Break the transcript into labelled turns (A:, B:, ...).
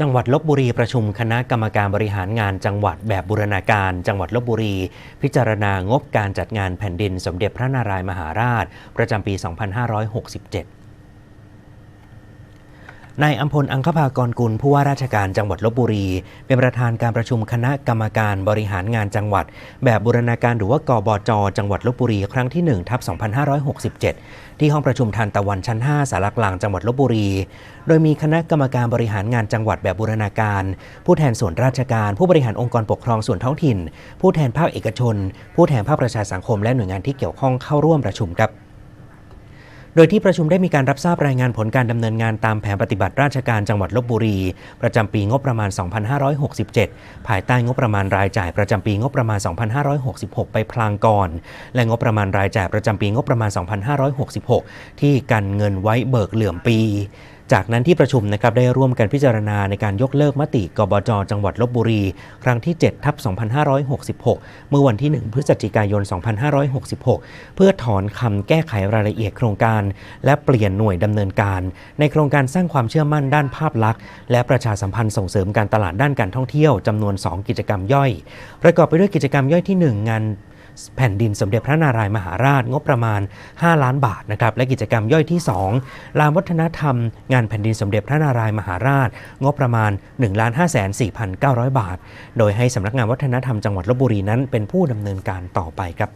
A: จังหวัดลบบุรีประชุมคณะกรรมการบริหารงานจังหวัดแบบบูรณาการ จังหวัดลบบุรี พิจารณางบการจัดงานแผ่นดินสมเด็จพระนารายมหาราช ประจำปี 2567 นายอัมพลอังคภากรกุลผู้ว่าราชการจังหวัดลบบุรี เป็นประธานการประชุมคณะกรรมการบริหารงานจังหวัด แบบบูรณาการหรือว่ากบจ จังหวัดลบบุรี ครั้งที่1ทับ2567 ที่ห้องประชุมทันตะวันชั้น 5 สารกลางจังหวัดลบบุรี โดยมีคณะกรรมการบริหารงานจังหวัดแบบบูรณาการ ผู้แทนส่วนราชการ ผู้บริหารองค์กรปกครองส่วนท้องถิ่น ผู้แทนภาคเอกชน ผู้แทนภาคประชาสังคมและหน่วยงานที่เกี่ยวข้องเข้าร่วมประชุมครับ โดยที่ประชุมได้มีการรับทราบรายงานผลการดำเนินงานตามแผนปฏิบัติราชการจังหวัดลบบุรี ประจำปีงบประมาณ 2567 ภายใต้งบประมาณรายจ่ายประจำปีงบประมาณ 2566 ไปพลางก่อน และงบประมาณรายจ่ายประจำปีงบประมาณ 2566 ที่กันเงินไว้เบิกเหลื่อมปี จากนั้นที่ประชุมนะครับได้ร่วมกันพิจารณาในการยกเลิกมติกบจจังหวัดลบบุรี ครั้งที่7ทับ2566 เมื่อวันที่ 1 พฤศจิกายน 2566 เพื่อถอนคำแก้ไขรายละเอียดโครงการ และเปลี่ยนหน่วยดำเนินการ ในโครงการสร้างความเชื่อมั่นด้านภาพลักษณ์ และประชาสัมพันธ์ส่งเสริมการตลาดด้านการท่องเที่ยวจำนวน 2 กิจกรรมย่อย ประกอบไปด้วยกิจกรรมย่อยที่ 1 งาน แผ่นดินสมเด็จพระนารายมหาราชงบประมาณ 5 ล้านบาทนะครับและกิจกรรมย่อยที่ 2 ลานวัฒนธรรม งานแผ่นดินสมเด็จพระนารายมหาราช งบประมาณ 1 5 4 9 0 0 บาท โดยให้สำนักงานวัฒนธรรมจังหวัดลบบุรีนั้นเป็นผู้ดำเนินการต่อไปครับ